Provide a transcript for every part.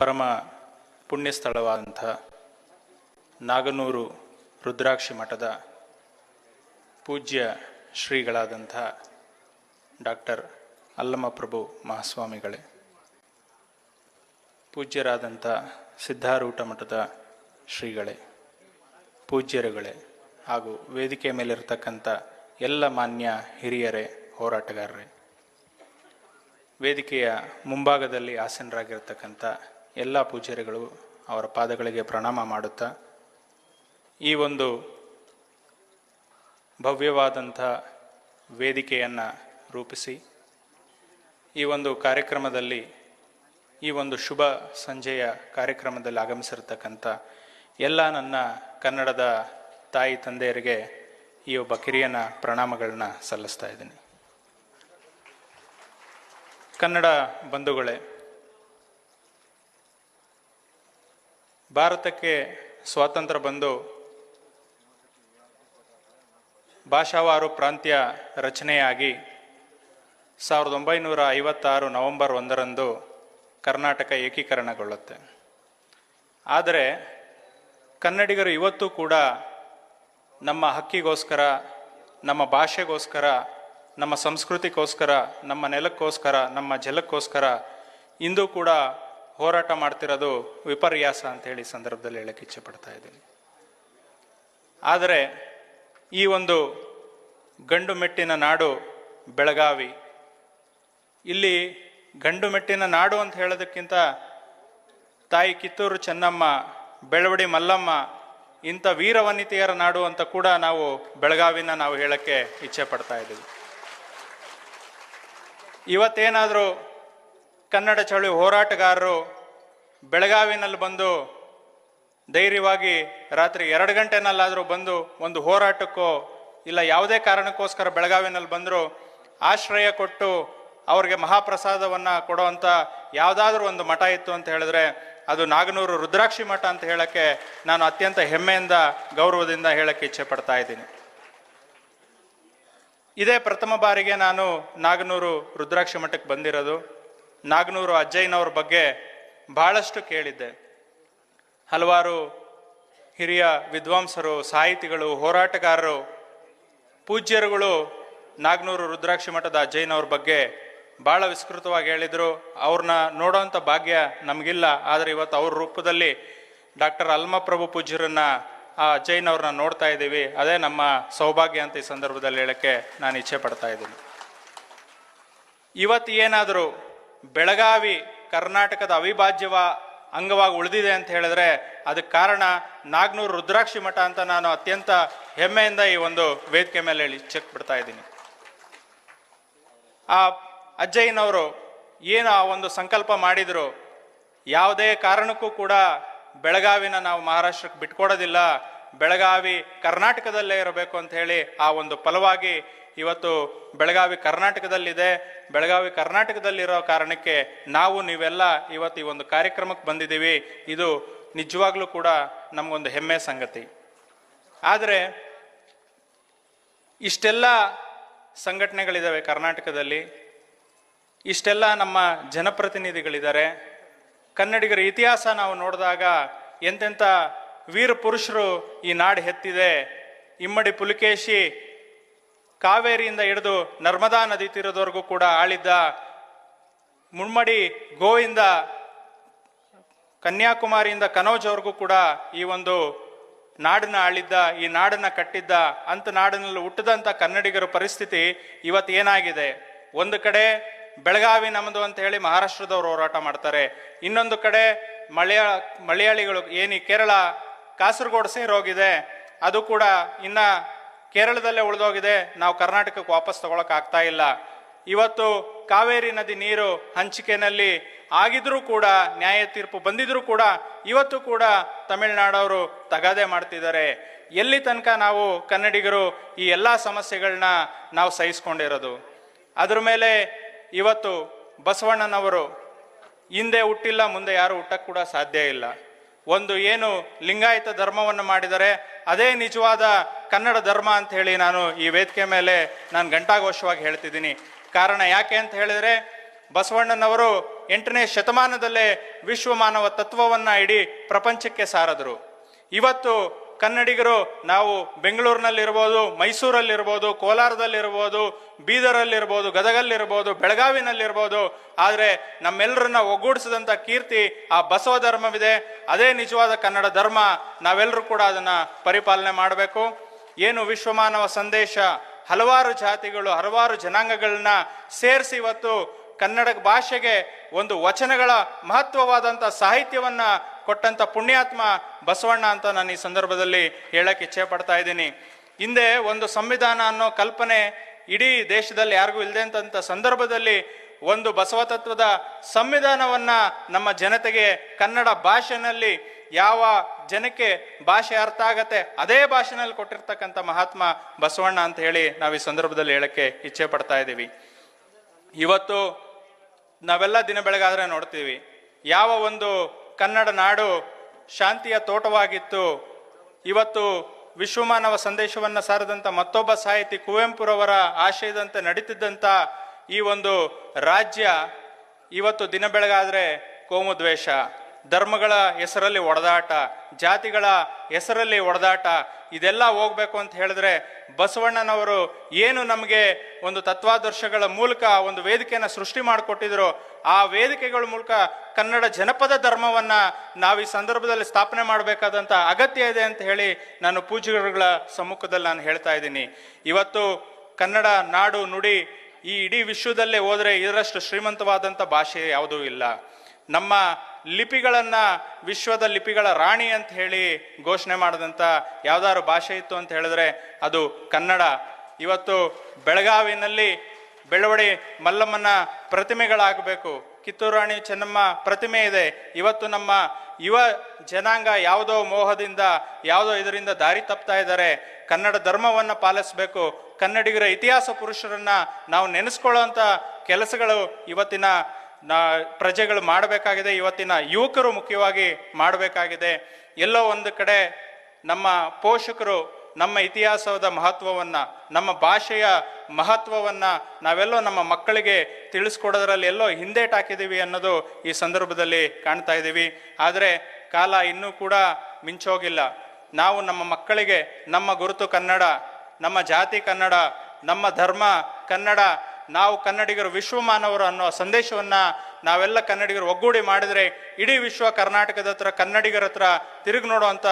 ಪರಮ ಪುಣ್ಯ ಸ್ಥಳವಾದಂಥ ನಾಗನೂರು ರುದ್ರಾಕ್ಷಿ ಮಠದ ಪೂಜ್ಯ ಶ್ರೀಗಳಾದಂಥ ಡಾಕ್ಟರ್ ಅಲ್ಲಮಪ್ರಭು ಮಹಾಸ್ವಾಮಿಗಳೇ, ಪೂಜ್ಯರಾದಂಥ ಸಿದ್ಧಾರೂಢ ಮಠದ ಶ್ರೀಗಳೇ, ಪೂಜ್ಯರುಗಳೇ ಹಾಗೂ ವೇದಿಕೆ ಮೇಲಿರತಕ್ಕಂಥ ಎಲ್ಲ ಮಾನ್ಯ ಹಿರಿಯರೇ, ಹೋರಾಟಗಾರರೇ, ವೇದಿಕೆಯ ಮುಂಭಾಗದಲ್ಲಿ ಆಸೀನರಾಗಿರ್ತಕ್ಕಂಥ ಎಲ್ಲ ಪೂಜಾರಿಗಳು ಅವರ ಪಾದಗಳಿಗೆ ಪ್ರಣಾಮ ಮಾಡುತ್ತಾ ಈ ಒಂದು ಭವ್ಯವಾದಂಥ ವೇದಿಕೆಯನ್ನು ರೂಪಿಸಿ ಈ ಒಂದು ಕಾರ್ಯಕ್ರಮದಲ್ಲಿ ಈ ಒಂದು ಶುಭ ಸಂಜೆಯ ಕಾರ್ಯಕ್ರಮದಲ್ಲಿ ಆಗಮಿಸಿರ್ತಕ್ಕಂಥ ಎಲ್ಲ ನನ್ನ ಕನ್ನಡದ ತಾಯಿ ತಂದೆಯರಿಗೆ ಈ ಒಬ್ಬ ಕಿರಿಯನ ಪ್ರಣಾಮಗಳನ್ನ ಸಲ್ಲಿಸ್ತಾ ಇದ್ದೀನಿ. ಕನ್ನಡ ಬಂಧುಗಳೇ ಭಾರತಕ್ಕೆ ಸ್ವಾತಂತ್ರ್ಯ ಬಂದು ಭಾಷಾವಾರು ಪ್ರಾಂತ್ಯ ರಚನೆಯಾಗಿ ಸಾವಿರದ ಒಂಬೈನೂರ ಐವತ್ತಾರು ನವೆಂಬರ್ ಒಂದರಂದು ಕರ್ನಾಟಕ ಏಕೀಕರಣಗೊಳ್ಳುತ್ತೆ. ಆದರೆ ಕನ್ನಡಿಗರು ಇವತ್ತು ಕೂಡ ನಮ್ಮ ಹಕ್ಕಿಗೋಸ್ಕರ, ನಮ್ಮ ಭಾಷೆಗೋಸ್ಕರ, ನಮ್ಮ ಸಂಸ್ಕೃತಿಗೋಸ್ಕರ, ನಮ್ಮ ನೆಲಕ್ಕೋಸ್ಕರ, ನಮ್ಮ ಜಲಕ್ಕೋಸ್ಕರ ಇಂದು ಕೂಡ ಹೋರಾಟ ಮಾಡ್ತಿರೋದು ವಿಪರ್ಯಾಸ ಅಂತ ಹೇಳಿ ಸಂದರ್ಭದಲ್ಲಿ ಹೇಳಕ್ಕೆ ಇಚ್ಛೆ ಪಡ್ತಾ ಇದ್ದೀನಿ. ಆದರೆ ಈ ಒಂದು ಗಂಡು ಮೆಟ್ಟಿನ ನಾಡು ಬೆಳಗಾವಿ, ಇಲ್ಲಿ ಗಂಡು ಮೆಟ್ಟಿನ ನಾಡು ಅಂತ ಹೇಳೋದಕ್ಕಿಂತ ತಾಯಿ ಕಿತ್ತೂರು ಚೆನ್ನಮ್ಮ, ಬೆಳವಡಿ ಮಲ್ಲಮ್ಮ ಇಂಥ ವೀರವನಿತೆಯರ ನಾಡು ಅಂತ ಕೂಡ ನಾವು ಬೆಳಗಾವಿನ ನಾವು ಹೇಳಕ್ಕೆ ಇಚ್ಛೆ ಪಡ್ತಾ ಇದ್ದೀವಿ. ಇವತ್ತೇನಾದರೂ ಕನ್ನಡ ಚಳುವಳಿ ಹೋರಾಟಗಾರರು ಬೆಳಗಾವಿನಲ್ಲಿ ಬಂದು ಧೈರ್ಯವಾಗಿ ರಾತ್ರಿ ಎರಡು ಗಂಟೆನಲ್ಲಾದರೂ ಬಂದು ಒಂದು ಹೋರಾಟಕ್ಕೋ ಇಲ್ಲ ಯಾವುದೇ ಕಾರಣಕ್ಕೋಸ್ಕರ ಬೆಳಗಾವಿನಲ್ಲಿ ಬಂದರೂ ಆಶ್ರಯ ಕೊಟ್ಟು ಅವ್ರಿಗೆ ಮಹಾಪ್ರಸಾದವನ್ನು ಕೊಡುವಂಥ ಯಾವುದಾದ್ರೂ ಒಂದು ಮಠ ಇತ್ತು ಅಂತ ಹೇಳಿದ್ರೆ ಅದು ನಾಗನೂರು ರುದ್ರಾಕ್ಷಿ ಮಠ ಅಂತ ಹೇಳಕ್ಕೆ ನಾನು ಅತ್ಯಂತ ಹೆಮ್ಮೆಯಿಂದ, ಗೌರವದಿಂದ ಹೇಳಕ್ಕೆ ಇಚ್ಛೆ ಪಡ್ತಾ ಇದ್ದೀನಿ. ಇದೇ ಪ್ರಥಮ ಬಾರಿಗೆ ನಾನು ನಾಗನೂರು ರುದ್ರಾಕ್ಷಿ ಮಠಕ್ಕೆ ಬಂದಿರೋದು. ನಾಗನೂರು ಅಜ್ಜಯ್ಯನವ್ರ ಬಗ್ಗೆ ಬಹಳಷ್ಟು ಕೇಳಿದ್ದೆ. ಹಲವಾರು ಹಿರಿಯ ವಿದ್ವಾಂಸರು, ಸಾಹಿತಿಗಳು, ಹೋರಾಟಗಾರರು, ಪೂಜ್ಯರುಗಳು ನಾಗನೂರು ರುದ್ರಾಕ್ಷಿ ಮಠದ ಅಜ್ಜಯ್ಯನವ್ರ ಬಗ್ಗೆ ಭಾಳ ವಿಸ್ತೃತವಾಗಿ ಹೇಳಿದರು. ಅವ್ರನ್ನ ನೋಡೋವಂಥ ಭಾಗ್ಯ ನಮಗಿಲ್ಲ, ಆದರೆ ಇವತ್ತು ಅವ್ರ ರೂಪದಲ್ಲಿ ಡಾಕ್ಟರ್ ಅಲ್ಮಪ್ರಭು ಪೂಜ್ಯರನ್ನ ಆ ಅಜ್ಜಯ್ಯನವ್ರನ್ನ ನೋಡ್ತಾ ಇದ್ದೀವಿ. ಅದೇ ನಮ್ಮ ಸೌಭಾಗ್ಯ ಅಂತ ಈ ಸಂದರ್ಭದಲ್ಲಿ ಹೇಳೋಕ್ಕೆ ನಾನು ಇಚ್ಛೆ ಪಡ್ತಾ ಇದ್ದೀನಿ. ಇವತ್ತು ಏನಾದರೂ ಬೆಳಗಾವಿ ಕರ್ನಾಟಕದ ಅವಿಭಾಜ್ಯವ ಅಂಗವಾಗಿ ಉಳಿದಿದೆ ಅಂತ ಹೇಳಿದ್ರೆ ಅದಕ್ಕೆ ಕಾರಣ ನಾಗ್ನೂರು ರುದ್ರಾಕ್ಷಿ ಮಠ ಅಂತ ನಾನು ಅತ್ಯಂತ ಹೆಮ್ಮೆಯಿಂದ ಈ ಒಂದು ವೇದಿಕೆ ಮೇಲೆ ಹೇಳಿ ಚೆಕ್ ಬಿಡ್ತಾ ಇದ್ದೀನಿ. ಆ ಅಜ್ಜಯ್ಯನವರು ಏನು ಆ ಒಂದು ಸಂಕಲ್ಪ ಮಾಡಿದ್ರು? ಯಾವುದೇ ಕಾರಣಕ್ಕೂ ಕೂಡ ಬೆಳಗಾವಿನ ನಾವು ಮಹಾರಾಷ್ಟ್ರಕ್ಕೆ ಬಿಟ್ಕೊಡೋದಿಲ್ಲ. ಬೆಳಗಾವಿ ಕರ್ನಾಟಕದಲ್ಲೇ ಇರಬೇಕು ಅಂತ ಹೇಳಿ ಆ ಒಂದು ಫಲವಾಗಿ ಇವತ್ತು ಬೆಳಗಾವಿ ಕರ್ನಾಟಕದಲ್ಲಿದೆ. ಬೆಳಗಾವಿ ಕರ್ನಾಟಕದಲ್ಲಿರೋ ಕಾರಣಕ್ಕೆ ನಾವು ನೀವೆಲ್ಲ ಇವತ್ತು ಈ ಒಂದು ಕಾರ್ಯಕ್ರಮಕ್ಕೆ ಬಂದಿದ್ದೀವಿ. ಇದು ನಿಜವಾಗ್ಲೂ ಕೂಡ ನಮಗೊಂದು ಹೆಮ್ಮೆ ಸಂಗತಿ. ಆದರೆ, ಇಷ್ಟೆಲ್ಲ ಸಂಘಟನೆಗಳಿದ್ದಾವೆ ಕರ್ನಾಟಕದಲ್ಲಿ. ಇಷ್ಟೆಲ್ಲ ನಮ್ಮ ಜನಪ್ರತಿನಿಧಿಗಳಿದ್ದಾರೆ ಕನ್ನಡಿಗರ ಇತಿಹಾಸ ನಾವು ನೋಡಿದಾಗ ಎಂತೆಂಥ ವೀರ ಪುರುಷರು ಈ ನಾಡು ಹೆತ್ತಿದೆ. ಇಮ್ಮಡಿ ಪುಲಿಕೇಶಿ ಕಾವೇರಿಯಿಂದ ಹಿಡಿದು ನರ್ಮದಾ ನದಿ ತೀರದವರೆಗೂ ಕೂಡ ಆಳಿದ್ದ ಮುಮ್ಮಡಿ ಗೋವಿಂದ ಕನ್ಯಾಕುಮಾರಿಯಿಂದ ಕನೌಜ್ವರೆಗೂ ಕೂಡ ಈ ಒಂದು ನಾಡನ್ನ ಆಳಿದ್ದ, ಈ ನಾಡನ್ನ ಕಟ್ಟಿದ್ದ ಅಂತ ನಾಡಿನಲ್ಲಿ ಹುಟ್ಟಿದಂಥ ಕನ್ನಡಿಗರ ಪರಿಸ್ಥಿತಿ ಇವತ್ತು ಏನಾಗಿದೆ? ಒಂದು ಕಡೆ ಬೆಳಗಾವಿ ನಮ್ಮದು ಅಂತ ಹೇಳಿ ಮಹಾರಾಷ್ಟ್ರದವರು ಹೋರಾಟ ಮಾಡ್ತಾರೆ. ಇನ್ನೊಂದು ಕಡೆ ಮಲಯಾ, ಮಲಯಾಳಿಗಳು ಏನು ಕೇರಳ, ಕಾಸರಗೋಡು ಸೇರೋಗಿದೆ. ಅದು ಕೂಡ ಇನ್ನ ಕೇರಳದಲ್ಲೇ ಉಳಿದೋಗಿದೆ. ನಾವು ಕರ್ನಾಟಕಕ್ಕೆ ವಾಪಸ್ ತಗೊಳಕ್ ಆಗ್ತಾ ಇಲ್ಲ. ಇವತ್ತು ಕಾವೇರಿ ನದಿ ನೀರು ಹಂಚಿಕೆನಲ್ಲಿ ಆಗಿದ್ರೂ ಕೂಡ, ನ್ಯಾಯ ತೀರ್ಪು ಬಂದಿದ್ರೂ ಕೂಡ, ಇವತ್ತು ಕೂಡ ತಮಿಳುನಾಡವರು ತಗಾದೆ ಮಾಡ್ತಿದ್ದಾರೆ. ಎಲ್ಲಿ ತನಕ ನಾವು ಕನ್ನಡಿಗರು ಈ ಎಲ್ಲ ಸಮಸ್ಯೆಗಳನ್ನ ನಾವು ಸಹಿಸ್ಕೊಂಡಿರೋದು? ಅದ್ರ ಮೇಲೆ ಇವತ್ತು ಬಸವಣ್ಣನವರು ಹಿಂದೆ ಹುಟ್ಟಿಲ್ಲ, ಮುಂದೆ ಯಾರು ಹುಟ್ಟಕ್ಕೆ ಕೂಡ ಸಾಧ್ಯ ಇಲ್ಲ. ಒಂದು ಏನು ಲಿಂಗಾಯತ ಧರ್ಮವನ್ನು ಮಾಡಿದರೆ, ಅದೇ ನಿಜವಾದ ಕನ್ನಡ ಧರ್ಮ ಅಂತ ಹೇಳಿ ನಾನು ಈ ವೇದಿಕೆ ಮೇಲೆ ನಾನು ಘಂಟಾಘೋಷವಾಗಿ ಹೇಳ್ತಿದ್ದೀನಿ. ಕಾರಣ ಯಾಕೆ ಅಂತ ಹೇಳಿದರೆ, ಬಸವಣ್ಣನವರು ಎಂಟನೇ ಶತಮಾನದಲ್ಲೇ ವಿಶ್ವ ಮಾನವ ತತ್ವವನ್ನು ಇಡೀ ಪ್ರಪಂಚಕ್ಕೆ ಸಾರದರು. ಇವತ್ತು ಕನ್ನಡಿಗರು ನಾವು ಬೆಂಗಳೂರಿನಲ್ಲಿರ್ಬೋದು, ಮೈಸೂರಲ್ಲಿರ್ಬೋದು, ಕೋಲಾರದಲ್ಲಿರ್ಬೋದು, ಬೀದರಲ್ಲಿರ್ಬೋದು, ಗದಗಲ್ಲಿರ್ಬೋದು, ಬೆಳಗಾವಿನಲ್ಲಿರ್ಬೋದು, ಆದರೆ ನಮ್ಮೆಲ್ಲರನ್ನ ಒಗ್ಗೂಡಿಸಿದಂಥ ಕೀರ್ತಿ ಆ ಬಸವ ಧರ್ಮವಿದೆ. ಅದೇ ನಿಜವಾದ ಕನ್ನಡ ಧರ್ಮ ನಾವೆಲ್ಲರೂ ಕೂಡ ಅದನ್ನು ಪರಿಪಾಲನೆ ಮಾಡಬೇಕು. ಏನು ವಿಶ್ವಮಾನವ ಸಂದೇಶ? ಹಲವಾರು ಜಾತಿಗಳು, ಹಲವಾರು ಜನಾಂಗಗಳನ್ನ ಸೇರಿಸಿ ಇವತ್ತು ಕನ್ನಡ ಭಾಷೆಗೆ ಒಂದು ವಚನಗಳ ಮಹತ್ವವಾದಂಥ ಸಾಹಿತ್ಯವನ್ನು ಕೊಟ್ಟಂಥ ಪುಣ್ಯಾತ್ಮ ಬಸವಣ್ಣ ಅಂತ ನಾನು ಈ ಸಂದರ್ಭದಲ್ಲಿ ಹೇಳಕ್ಕೆ ಇಚ್ಛೆ ಪಡ್ತಾ ಇದ್ದೀನಿ. ಹಿಂದೆ ಒಂದು ಸಂವಿಧಾನ ಅನ್ನೋ ಕಲ್ಪನೆ ಇಡೀ ದೇಶದಲ್ಲಿ ಯಾರಿಗೂ ಇಲ್ಲದೆ ಅಂತ ಸಂದರ್ಭದಲ್ಲಿ ಒಂದು ಬಸವ ತತ್ವದ ಸಂವಿಧಾನವನ್ನ ನಮ್ಮ ಜನತೆಗೆ ಕನ್ನಡ ಭಾಷೆನಲ್ಲಿ ಯಾವ ಜನಕ್ಕೆ ಭಾಷೆ ಅರ್ಥ ಆಗತ್ತೆ. ಅದೇ ಭಾಷೆನಲ್ಲಿ ಕೊಟ್ಟಿರ್ತಕ್ಕಂಥ ಮಹಾತ್ಮ ಬಸವಣ್ಣ ಅಂತ ಹೇಳಿ ನಾವು ಈ ಸಂದರ್ಭದಲ್ಲಿ ಹೇಳಕ್ಕೆ ಇಚ್ಛೆ ಪಡ್ತಾ ಇದ್ದೀವಿ. ಇವತ್ತು ನಾವೆಲ್ಲ ದಿನ ಬೆಳಗಾದ್ರೆ ನೋಡ್ತೀವಿ. ಯಾವ ಒಂದು ಕನ್ನಡ ನಾಡು ಶಾಂತಿಯ ತೋಟವಾಗಿತ್ತು. ಇವತ್ತು ವಿಶ್ವಮಾನವ ಸಂದೇಶವನ್ನ ಸಾರದಂತ ಮತ್ತೊಬ್ಬ ಸಾಹಿತಿ ಕುವೆಂಪುರವರ ಆಶಯದಂತೆ ನಡೀತಿದ್ದಂಥ ಈ ಒಂದು ರಾಜ್ಯ ಇವತ್ತು ದಿನ ಬೆಳಗಾದ್ರೆ ಕೋಮು ದ್ವೇಷ. ಧರ್ಮಗಳ ಹೆಸರಲ್ಲಿ ಒಡೆದಾಟ, ಜಾತಿಗಳ ಹೆಸರಲ್ಲಿ ಒಡೆದಾಟ, ಇದೆಲ್ಲ ಹೋಗ್ಬೇಕು ಅಂತ ಹೇಳಿದ್ರೆ ಬಸವಣ್ಣನವರು ಏನು ನಮಗೆ ಒಂದು ತತ್ವಾದರ್ಶಗಳ ಮೂಲಕ ಒಂದು ವೇದಿಕೆಯನ್ನು ಸೃಷ್ಟಿ ಮಾಡಿಕೊಟ್ಟಿದ್ರು, ಆ ವೇದಿಕೆಗಳ ಮೂಲಕ ಕನ್ನಡ ಜನಪದ ಧರ್ಮವನ್ನು ನಾವು ಈ ಸಂದರ್ಭದಲ್ಲಿ ಸ್ಥಾಪನೆ ಮಾಡಬೇಕಾದಂಥ ಅಗತ್ಯ ಇದೆ ಅಂತ ಹೇಳಿ ನಾನು ಪೂಜೆಗಳ ಸಮ್ಮುಖದಲ್ಲಿ ನಾನು ಹೇಳ್ತಾ ಇದ್ದೀನಿ. ಇವತ್ತು ಕನ್ನಡ ನಾಡು ನುಡಿ ಈ ಇಡೀ ವಿಶ್ವದಲ್ಲೇ ಹೋದರೆ ಇದರಷ್ಟು ಶ್ರೀಮಂತವಾದಂಥ ಭಾಷೆ ಯಾವುದೂ ಇಲ್ಲ. ನಮ್ಮ ಲಿಪಿಗಳನ್ನು ವಿಶ್ವದ ಲಿಪಿಗಳ ರಾಣಿ ಅಂತ ಹೇಳಿ ಘೋಷಣೆ ಮಾಡಿದಂಥ ಯಾವ್ದಾದ್ರು ಭಾಷೆ ಇತ್ತು ಅಂತ ಹೇಳಿದ್ರೆ ಅದು ಕನ್ನಡ. ಇವತ್ತು ಬೆಳಗಾವಿನಲ್ಲಿ ಬೆಳವಡಿ ಮಲ್ಲಮ್ಮನ ಪ್ರತಿಮೆಗಳಾಗಬೇಕು. ಕಿತ್ತೂರು ರಾಣಿ ಚೆನ್ನಮ್ಮ ಪ್ರತಿಮೆ ಇದೆ. ಇವತ್ತು ನಮ್ಮ ಯುವ ಜನಾಂಗ ಯಾವುದೋ ಮೋಹದಿಂದ, ಯಾವುದೋ ಇದರಿಂದ ದಾರಿ ತಪ್ತಾ ಇದ್ದಾರೆ. ಕನ್ನಡ ಧರ್ಮವನ್ನು ಪಾಲಿಸಬೇಕು. ಕನ್ನಡಿಗರ ಇತಿಹಾಸ ಪುರುಷರನ್ನ ನಾವು ನೆನೆಸ್ಕೊಳ್ಳೋ ಕೆಲಸಗಳು ಇವತ್ತಿನ ನಾ ಪ್ರಜೆಗಳು ಮಾಡಬೇಕಾಗಿದೆ, ಇವತ್ತಿನ ಯುವಕರು ಮುಖ್ಯವಾಗಿ ಮಾಡಬೇಕಾಗಿದೆ. ಎಲ್ಲೋ ಒಂದು ಕಡೆ ನಮ್ಮ ಪೋಷಕರು ನಮ್ಮ ಇತಿಹಾಸದ ಮಹತ್ವವನ್ನ, ನಮ್ಮ ಭಾಷೆಯ ಮಹತ್ವವನ್ನ ನಾವೆಲ್ಲೋ ನಮ್ಮ ಮಕ್ಕಳಿಗೆ ತಿಳಿಸ್ಕೊಡೋದ್ರಲ್ಲಿ ಎಲ್ಲೋ ಹಿಂದೇಟಾಕಿದ್ದೀವಿ ಅನ್ನೋದು ಈ ಸಂದರ್ಭದಲ್ಲಿ ಕಾಣ್ತಾ ಇದ್ದೀವಿ. ಆದರೆ ಕಾಲ ಇನ್ನೂ ಕೂಡ ಮಿಂಚೋಗಿಲ್ಲ. ನಾವು ನಮ್ಮ ಮಕ್ಕಳಿಗೆ ನಮ್ಮ ಗುರುತು ಕನ್ನಡ, ನಮ್ಮ ಜಾತಿ ಕನ್ನಡ, ನಮ್ಮ ಧರ್ಮ ಕನ್ನಡ ನಾವು ಕನ್ನಡಿಗರು ವಿಶ್ವಮಾನವರು ಅನ್ನೋ ಸಂದೇಶವನ್ನ ನಾವೆಲ್ಲ ಕನ್ನಡಿಗರು ಒಗ್ಗೂಡಿ ಮಾಡಿದ್ರೆ ಇಡೀ ವಿಶ್ವ ಕರ್ನಾಟಕದ ಹತ್ರ, ಕನ್ನಡಿಗರ ಹತ್ರ ತಿರುಗಿ ನೋಡುವಂತ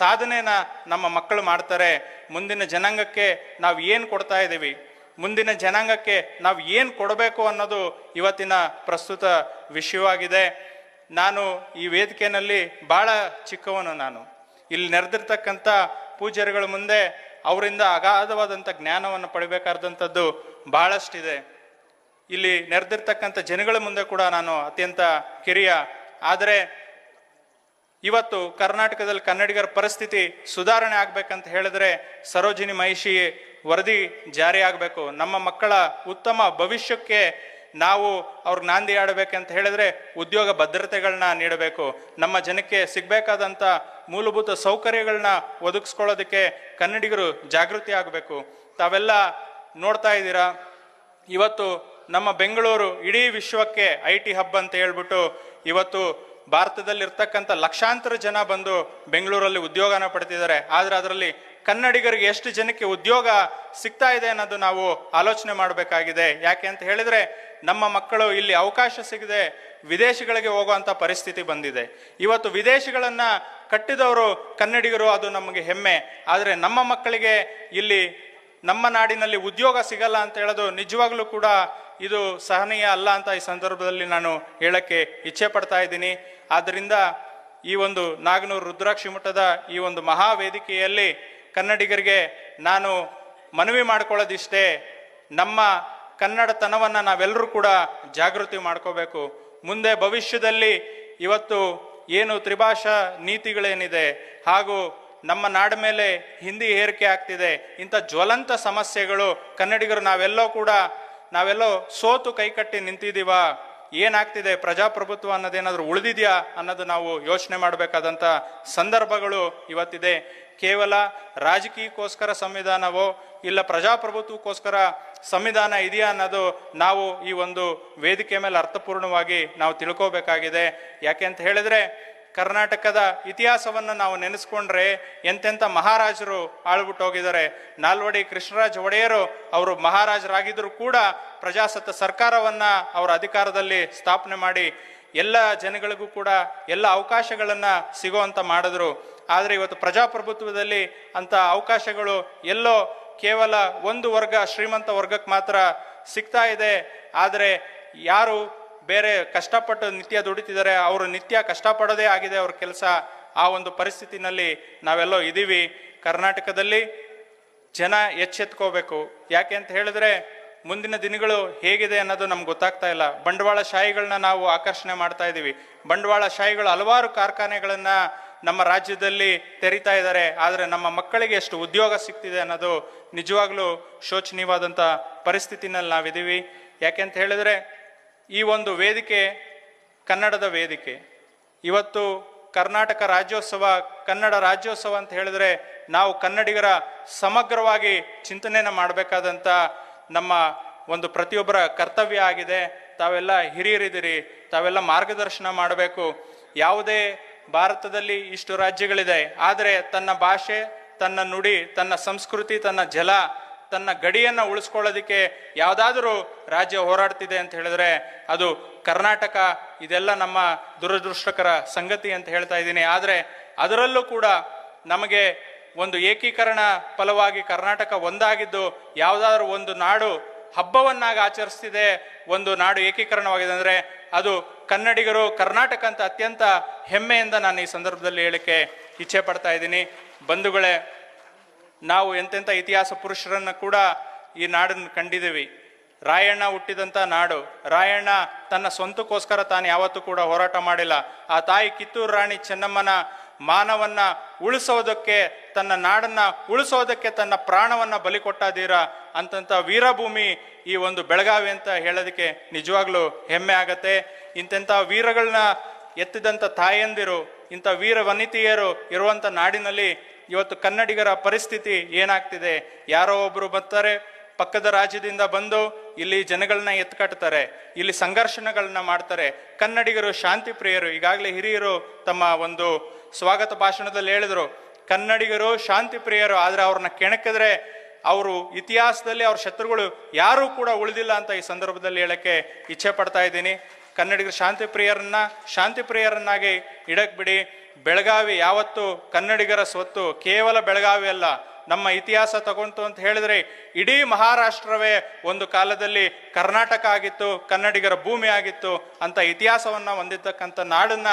ಸಾಧನೆನ ನಮ್ಮ ಮಕ್ಕಳು ಮಾಡ್ತಾರೆ. ಮುಂದಿನ ಜನಾಂಗಕ್ಕೆ ನಾವು ಏನು ಕೊಡ್ತಾ ಇದ್ದೀವಿ ಮುಂದಿನ ಜನಾಂಗಕ್ಕೆ ನಾವು ಏನು ಕೊಡಬೇಕು ಅನ್ನೋದು ಇವತ್ತಿನ ಪ್ರಸ್ತುತ ವಿಷಯವಾಗಿದೆ ನಾನು ಈ ವೇದಿಕೆಯಲ್ಲಿ ಬಹಳ ಚಿಕ್ಕವನು ನಾನು. ಇಲ್ಲಿ ನೆರೆದಿರ್ತಕ್ಕಂಥ ಪೂಜಾರಿಗಳ ಮುಂದೆ ಅವರಿಂದ ಅಗಾಧವಾದಂಥ ಜ್ಞಾನವನ್ನು ಪಡಿಬೇಕಾದಂಥದ್ದು ಬಹಳಷ್ಟಿದೆ. ಇಲ್ಲಿ ನೆರೆದಿರ್ತಕ್ಕಂಥ ಜನಗಳ ಮುಂದೆ ಕೂಡ ನಾನು ಅತ್ಯಂತ ಕಿರಿಯ. ಆದರೆ ಇವತ್ತು ಕರ್ನಾಟಕದಲ್ಲಿ ಕನ್ನಡಿಗರ ಪರಿಸ್ಥಿತಿ ಸುಧಾರಣೆ ಆಗಬೇಕಂತ ಹೇಳಿದ್ರೆ ಸರೋಜಿನಿ ಮಹಿಷಿ ವರದಿ ಜಾರಿ ಆಗಬೇಕು. ನಮ್ಮ ಮಕ್ಕಳ ಉತ್ತಮ ಭವಿಷ್ಯಕ್ಕೆ ನಾವು ಅವ್ರಿಗೆ ನಾಂದಿ ಆಡಬೇಕಂತ ಹೇಳಿದ್ರೆ ಉದ್ಯೋಗ ಭದ್ರತೆಗಳನ್ನ ನೀಡಬೇಕು. ನಮ್ಮ ಜನಕ್ಕೆ ಸಿಗಬೇಕಾದಂಥ ಮೂಲಭೂತ ಸೌಕರ್ಯಗಳನ್ನ ಒದಗಿಸ್ಕೊಳ್ಳೋದಕ್ಕೆ ಕನ್ನಡಿಗರು ಜಾಗೃತಿ ಆಗಬೇಕು. ತಾವೆಲ್ಲ ನೋಡ್ತಾ ಇದ್ದೀರಾ? ಇವತ್ತು ನಮ್ಮ ಬೆಂಗಳೂರು ಇಡೀ ವಿಶ್ವಕ್ಕೆ ಐ ಟಿ ಹಬ್ ಅಂತ ಹೇಳ್ಬಿಟ್ಟು ಇವತ್ತು ಭಾರತದಲ್ಲಿ ಇರ್ತಕ್ಕಂಥ ಲಕ್ಷಾಂತರ ಜನ ಬಂದು ಬೆಂಗಳೂರಲ್ಲಿ ಉದ್ಯೋಗನ ಪಡ್ತಿದ್ದಾರೆ. ಆದರೆ ಅದರಲ್ಲಿ ಕನ್ನಡಿಗರಿಗೆ ಎಷ್ಟು ಜನಕ್ಕೆ ಉದ್ಯೋಗ ಸಿಗ್ತಾ ಇದೆ ಅನ್ನೋದು ನಾವು ಆಲೋಚನೆ ಮಾಡಬೇಕಾಗಿದೆ. ಯಾಕೆ ಅಂತ ಹೇಳಿದರೆ ನಮ್ಮ ಮಕ್ಕಳು ಇಲ್ಲಿ ಅವಕಾಶ ಸಿಗದೆ ವಿದೇಶಗಳಿಗೆ ಹೋಗುವಂಥ ಪರಿಸ್ಥಿತಿ ಬಂದಿದೆ. ಇವತ್ತು ವಿದೇಶಗಳನ್ನು ಕಟ್ಟಿದವರು ಕನ್ನಡಿಗರು, ಅದು ನಮಗೆ ಹೆಮ್ಮೆ. ಆದರೆ ನಮ್ಮ ಮಕ್ಕಳಿಗೆ ಇಲ್ಲಿ ನಮ್ಮ ನಾಡಿನಲ್ಲಿ ಉದ್ಯೋಗ ಸಿಗಲ್ಲ ಅಂತ ಹೇಳೋದು ನಿಜವಾಗ್ಲೂ ಕೂಡ ಇದು ಸಹನೀಯ ಅಲ್ಲ ಅಂತ ಈ ಸಂದರ್ಭದಲ್ಲಿ ನಾನು ಹೇಳಕ್ಕೆ ಇಚ್ಛೆ ಪಡ್ತಾ ಇದ್ದೀನಿ. ಆದ್ದರಿಂದ ಈ ಒಂದು ನಾಗನೂರು ರುದ್ರಾಕ್ಷಿ ಮಠದ ಈ ಒಂದು ಮಹಾವೇದಿಕೆಯಲ್ಲಿ ಕನ್ನಡಿಗರಿಗೆ ನಾನು ಮನವಿ ಮಾಡ್ಕೊಳ್ಳೋದಿಷ್ಟೇ. ನಮ್ಮ ಕನ್ನಡತನವನ್ನು ನಾವೆಲ್ಲರೂ ಕೂಡ ಜಾಗೃತಿ ಮಾಡ್ಕೋಬೇಕು. ಮುಂದೆ ಭವಿಷ್ಯದಲ್ಲಿ ಇವತ್ತು ಏನು ತ್ರಿಭಾಷಾ ನೀತಿಗಳೇನಿದೆ ಹಾಗೂ ನಮ್ಮ ನಾಡ ಮೇಲೆ ಹಿಂದಿ ಏರಿಕೆ ಆಗ್ತಿದೆ. ಇಂಥ ಜ್ವಲಂತ ಸಮಸ್ಯೆಗಳು ಕನ್ನಡಿಗರು ನಾವೆಲ್ಲೋ ಕೂಡ, ನಾವೆಲ್ಲೋ ಸೋತು ಕೈಕಟ್ಟಿ ನಿಂತಿದ್ದೀವ ಏನಾಗ್ತಿದೆ? ಪ್ರಜಾಪ್ರಭುತ್ವ ಅನ್ನೋದೇನಾದರೂ ಉಳಿದಿದೆಯಾ ಅನ್ನೋದು ನಾವು ಯೋಚನೆ ಮಾಡಬೇಕಾದಂಥ ಸಂದರ್ಭಗಳು ಇವತ್ತಿದೆ. ಕೇವಲ ರಾಜಕೀಯಕ್ಕೋಸ್ಕರ ಸಂವಿಧಾನವೋ, ಇಲ್ಲ ಪ್ರಜಾಪ್ರಭುತ್ವಕ್ಕೋಸ್ಕರ ಸಂವಿಧಾನ ಇದೆಯಾ ಅನ್ನೋದು ನಾವು ಈ ಒಂದು ವೇದಿಕೆ ಮೇಲೆ ಅರ್ಥಪೂರ್ಣವಾಗಿ ನಾವು ತಿಳ್ಕೋಬೇಕಾಗಿದೆ. ಯಾಕೆ ಅಂತ ಹೇಳಿದ್ರೆ ಕರ್ನಾಟಕದ ಇತಿಹಾಸವನ್ನು ನಾವು ನೆನೆಸ್ಕೊಂಡ್ರೆ ಎಂತೆಂಥ ಮಹಾರಾಜರು ಆಳ್ಬಿಟ್ಟು ಹೋಗಿದ್ದಾರೆ. ನಾಲ್ವಡಿ ಕೃಷ್ಣರಾಜ ಒಡೆಯರು ಅವರು ಮಹಾರಾಜರಾಗಿದ್ದರೂ ಕೂಡ ಪ್ರಜಾಸತ್ತ ಸರ್ಕಾರವನ್ನು ಅವರ ಅಧಿಕಾರದಲ್ಲಿ ಸ್ಥಾಪನೆ ಮಾಡಿ ಎಲ್ಲ ಜನಗಳಿಗೂ ಕೂಡ ಎಲ್ಲ ಅವಕಾಶಗಳನ್ನು ಸಿಗೋವಂಥ ಮಾಡಿದ್ರು. ಆದರೆ ಇವತ್ತು ಪ್ರಜಾಪ್ರಭುತ್ವದಲ್ಲಿ ಅಂತ ಅವಕಾಶಗಳು ಎಲ್ಲೋ ಕೇವಲ ಒಂದು ವರ್ಗ ಶ್ರೀಮಂತ ವರ್ಗಕ್ಕೆ ಮಾತ್ರ ಸಿಗ್ತಾ ಇದೆ. ಆದರೆ ಯಾರು ಬೇರೆ ಕಷ್ಟಪಟ್ಟು ನಿತ್ಯ ದುಡಿತಿದ್ದಾರೆ, ಅವರು ನಿತ್ಯ ಕಷ್ಟಪಡೋದೇ ಆಗಿದೆ ಅವ್ರ ಕೆಲಸ. ಆ ಒಂದು ಪರಿಸ್ಥಿತಿನಲ್ಲಿ ನಾವೆಲ್ಲೋ ಇದ್ದೀವಿ ಕರ್ನಾಟಕದಲ್ಲಿ ಜನ ಎಚ್ಚೆತ್ಕೋಬೇಕು. ಯಾಕೆ ಅಂತ ಹೇಳಿದ್ರೆ, ಮುಂದಿನ ದಿನಗಳು ಹೇಗಿದೆ ಅನ್ನೋದು ನಮ್ಗೆ ಗೊತ್ತಾಗ್ತಾ ಇಲ್ಲ. ಬಂಡವಾಳ ಶಾಹಿಗಳನ್ನ ನಾವು ಆಕರ್ಷಣೆ ಮಾಡ್ತಾ ಇದ್ದೀವಿ ಬಂಡವಾಳ ಶಾಹಿಗಳು ಹಲವಾರು ಕಾರ್ಖಾನೆಗಳನ್ನ ನಮ್ಮ ರಾಜ್ಯದಲ್ಲಿ ತೆರಿತಾ ಇದ್ದಾರೆ. ಆದರೆ ನಮ್ಮ ಮಕ್ಕಳಿಗೆ ಎಷ್ಟು ಉದ್ಯೋಗ ಸಿಗ್ತಿದೆ ಅನ್ನೋದು ನಿಜವಾಗ್ಲೂ ಶೋಚನೀಯವಾದಂಥ ಪರಿಸ್ಥಿತಿನಲ್ಲಿ ನಾವಿದ್ದೀವಿ. ಯಾಕೆ ಅಂತ ಹೇಳಿದ್ರೆ ಈ ಒಂದು ವೇದಿಕೆ, ಕನ್ನಡದ ವೇದಿಕೆ. ಇವತ್ತು ಕರ್ನಾಟಕ ರಾಜ್ಯೋತ್ಸವ, ಕನ್ನಡ ರಾಜ್ಯೋತ್ಸವ ಅಂತ ಹೇಳಿದ್ರೆ ನಾವು ಕನ್ನಡಿಗರ ಸಮಗ್ರವಾಗಿ ಚಿಂತನೆಯನ್ನು ಮಾಡಬೇಕಾದಂಥ ನಮ್ಮ ಒಂದು ಪ್ರತಿಯೊಬ್ಬರ ಕರ್ತವ್ಯ ಆಗಿದೆ. ತಾವೆಲ್ಲ ಹಿರಿಯರಿದ್ದೀರಿ, ತಾವೆಲ್ಲ ಮಾರ್ಗದರ್ಶನ ಮಾಡಬೇಕು. ಯಾವುದೇ ಭಾರತದಲ್ಲಿ ಇಷ್ಟು ರಾಜ್ಯಗಳಿದೆ, ಆದರೆ ತನ್ನ ಭಾಷೆ, ತನ್ನ ನುಡಿ, ತನ್ನ ಸಂಸ್ಕೃತಿ, ತನ್ನ ಜಲ ತನ್ನ ಗಡಿಯನ್ನು ಉಳಿಸ್ಕೊಳ್ಳೋದಕ್ಕೆ ಯಾವುದಾದರೂ ರಾಜ್ಯ ಹೋರಾಡ್ತಿದೆ ಅಂತ ಹೇಳಿದ್ರೆ ಅದು ಕರ್ನಾಟಕ ಇದೆಲ್ಲ ನಮ್ಮ ದುರದೃಷ್ಟಕರ ಸಂಗತಿ ಅಂತ ಹೇಳ್ತಾ ಇದ್ದೀನಿ. ಆದರೆ ಅದರಲ್ಲೂ ಕೂಡ ನಮಗೆ ಒಂದು ಏಕೀಕರಣ ಫಲವಾಗಿ ಕರ್ನಾಟಕ ಒಂದಾಗಿದ್ದು ಯಾವುದಾದ್ರೂ ಒಂದು ನಾಡು ಹಬ್ಬವನ್ನಾಗಿ ಆಚರಿಸ್ತಿದೆ, ಒಂದು ನಾಡು ಏಕೀಕರಣವಾಗಿದೆ ಅಂದರೆ ಅದು ಕನ್ನಡಿಗರು, ಕರ್ನಾಟಕ ಅಂತ ಅತ್ಯಂತ ಹೆಮ್ಮೆಯಿಂದ ನಾನು ಈ ಸಂದರ್ಭದಲ್ಲಿ ಹೇಳಕ್ಕೆ ಇಚ್ಛೆ ಪಡ್ತಾ ಇದ್ದೀನಿ. ಬಂಧುಗಳೇ ನಾವು ಎಂತೆಂಥ ಇತಿಹಾಸ ಪುರುಷರನ್ನು ಕೂಡ ಈ ನಾಡನ್ನು ಕಂಡಿದ್ದೀವಿ. ರಾಯಣ್ಣ ಹುಟ್ಟಿದಂಥ ನಾಡು. ರಾಯಣ್ಣ ತನ್ನ ಸ್ವಂತಕ್ಕೋಸ್ಕರ ತಾನು ಯಾವತ್ತೂ ಕೂಡ ಹೋರಾಟ ಮಾಡಿಲ್ಲ. ಆ ತಾಯಿ ಕಿತ್ತೂರು ರಾಣಿ ಚೆನ್ನಮ್ಮನ ಮಾನವನ್ನ ಉಳಿಸೋದಕ್ಕೆ, ತನ್ನ ನಾಡನ್ನ ಉಳಿಸೋದಕ್ಕೆ ತನ್ನ ಪ್ರಾಣವನ್ನ ಬಲಿ ಕೊಟ್ಟಾದೀರ ಅಂತಂತ ವೀರಭೂಮಿ ಈ ಒಂದು ಬೆಳಗಾವಿ ಅಂತ ಹೇಳೋದಕ್ಕೆ ನಿಜವಾಗ್ಲೂ ಹೆಮ್ಮೆ ಆಗತ್ತೆ. ಇಂತೆಂಥ ವೀರಗಳನ್ನ ಎತ್ತಿದಂಥ ತಾಯಂದಿರು, ಇಂಥ ವೀರ ವನಿತೆಯರು ಇರುವಂಥ ನಾಡಿನಲ್ಲಿ ಇವತ್ತು ಕನ್ನಡಿಗರ ಪರಿಸ್ಥಿತಿ ಏನಾಗ್ತಿದೆ? ಯಾರೋ ಒಬ್ಬರು ಬರ್ತಾರೆ, ಪಕ್ಕದ ರಾಜ್ಯದಿಂದ ಬಂದು ಇಲ್ಲಿ ಜನಗಳನ್ನ ಎತ್ಕಟ್ತಾರೆ, ಇಲ್ಲಿ ಸಂಘರ್ಷಣಗಳನ್ನ ಮಾಡ್ತಾರೆ. ಕನ್ನಡಿಗರು ಶಾಂತಿ ಪ್ರಿಯರು. ಈಗಾಗಲೇ ಹಿರಿಯರು ತಮ್ಮ ಒಂದು ಸ್ವಾಗತ ಭಾಷಣದಲ್ಲಿ ಹೇಳಿದ್ರು. ಕನ್ನಡಿಗರು ಶಾಂತಿ ಪ್ರಿಯರು, ಆದರೆ ಅವ್ರನ್ನ ಕೆಣಕಿದ್ರೆ ಅವರು ಇತಿಹಾಸದಲ್ಲಿ ಅವ್ರ ಶತ್ರುಗಳು ಯಾರೂ ಕೂಡ ಉಳಿದಿಲ್ಲ ಅಂತ ಈ ಸಂದರ್ಭದಲ್ಲಿ ಹೇಳಕ್ಕೆ ಇಚ್ಛೆ ಪಡ್ತಾ ಇದ್ದೀನಿ. ಕನ್ನಡಿಗರು ಶಾಂತಿ ಪ್ರಿಯರನ್ನ, ಶಾಂತಿ ಪ್ರಿಯರನ್ನಾಗಿ ಇಡಕ್ ಬಿಡಿ. ಬೆಳಗಾವಿ ಯಾವತ್ತು ಕನ್ನಡಿಗರ ಸ್ವತ್ತು? ಕೇವಲ ಬೆಳಗಾವಿ ಅಲ್ಲ, ನಮ್ಮ ಇತಿಹಾಸ ತಗೊಂತು ಅಂತ ಹೇಳಿದ್ರೆ ಇಡೀ ಮಹಾರಾಷ್ಟ್ರವೇ ಒಂದು ಕಾಲದಲ್ಲಿ ಕರ್ನಾಟಕ ಆಗಿತ್ತು, ಕನ್ನಡಿಗರ ಭೂಮಿ ಆಗಿತ್ತು ಅಂತ ಇತಿಹಾಸವನ್ನ ಹೊಂದಿರ್ತಕ್ಕಂಥ ನಾಡನ್ನ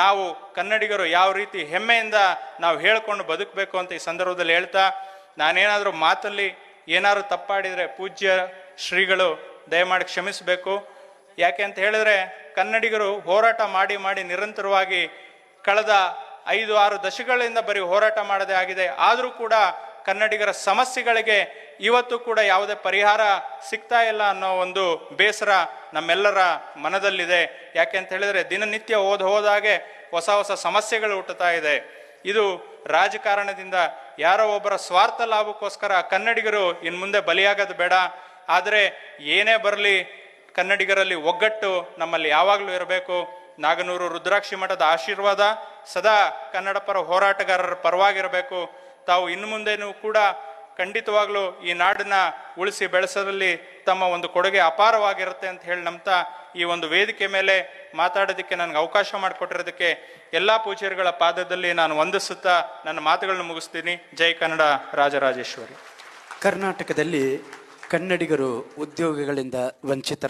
ನಾವು ಕನ್ನಡಿಗರು ಯಾವ ರೀತಿ ಹೆಮ್ಮೆಯಿಂದ ನಾವು ಹೇಳ್ಕೊಂಡು ಬದುಕಬೇಕು ಅಂತ ಈ ಸಂದರ್ಭದಲ್ಲಿ ಹೇಳ್ತಾ, ನಾನೇನಾದರೂ ಮಾತಲ್ಲಿ ಏನಾದರೂ ತಪ್ಪಾಡಿದ್ರೆ ಪೂಜ್ಯ ಶ್ರೀಗಳು ದಯಮಾಡಿ ಕ್ಷಮಿಸಬೇಕು. ಯಾಕೆ ಅಂತ ಹೇಳಿದ್ರೆ ಕನ್ನಡಿಗರು ಹೋರಾಟ ಮಾಡಿ ಮಾಡಿ ನಿರಂತರವಾಗಿ ಕಳೆದ ಐದು, ಆರು ದಶಕಗಳಿಂದ ಬರೀ ಹೋರಾಟ ಮಾಡದೇ ಆಗಿದೆ. ಆದರೂ ಕೂಡ ಕನ್ನಡಿಗರ ಸಮಸ್ಯೆಗಳಿಗೆ ಇವತ್ತು ಕೂಡ ಯಾವುದೇ ಪರಿಹಾರ ಸಿಗ್ತಾ ಇಲ್ಲ ಅನ್ನೋ ಒಂದು ಬೇಸರ ನಮ್ಮೆಲ್ಲರ ಮನದಲ್ಲಿದೆ. ಯಾಕೆ ಅಂತ ಹೇಳಿದ್ರೆ ದಿನನಿತ್ಯ ಓದ್ ಹೋದಾಗೆ ಹೊಸ ಹೊಸ ಸಮಸ್ಯೆಗಳು ಹುಟ್ಟುತ್ತಾ ಇದೆ. ಇದು ರಾಜಕಾರಣದಿಂದ ಯಾರೋ ಒಬ್ಬರ ಸ್ವಾರ್ಥ ಲಾಭಕ್ಕೋಸ್ಕರ ಕನ್ನಡಿಗರು ಇನ್ನು ಮುಂದೆ ಬಲಿಯಾಗೋದು ಬೇಡ. ಆದರೆ ಏನೇ ಬರಲಿ ಕನ್ನಡಿಗರಲ್ಲಿ ಒಗ್ಗಟ್ಟು ನಮ್ಮಲ್ಲಿ ಯಾವಾಗಲೂ ಇರಬೇಕು. ನಾಗನೂರು ರುದ್ರಾಕ್ಷಿ ಮಠದ ಆಶೀರ್ವಾದ ಸದಾ ಕನ್ನಡ ಪರ ಹೋರಾಟಗಾರರ ಪರವಾಗಿರಬೇಕು. ತಾವು ಇನ್ನು ಮುಂದೆನೂ ಕೂಡ ಖಂಡಿತವಾಗ್ಲೂ ಈ ನಾಡನ್ನ ಉಳಿಸಿ ಬೆಳೆಸೋದ್ರಲ್ಲಿ ತಮ್ಮ ಒಂದು ಕೊಡುಗೆ ಅಪಾರವಾಗಿರುತ್ತೆ ಅಂತ ಹೇಳಿ ನಂಬ್ತಾ ಈ ಒಂದು ವೇದಿಕೆ ಮೇಲೆ ಮಾತಾಡೋದಕ್ಕೆ ನನಗೆ ಅವಕಾಶ ಮಾಡಿಕೊಟ್ಟಿರೋದಕ್ಕೆ ಎಲ್ಲ ಪೂಜ್ಯರುಗಳ ಪಾದದಲ್ಲಿ ನಾನು ವಂದಿಸುತ್ತಾ ನನ್ನ ಮಾತುಗಳನ್ನು ಮುಗಿಸ್ತೀನಿ. ಜೈ ಕನ್ನಡ, ರಾಜರಾಜೇಶ್ವರಿ. ಕರ್ನಾಟಕದಲ್ಲಿ ಕನ್ನಡಿಗರು ಉದ್ಯೋಗಗಳಿಂದ ವಂಚಿತರ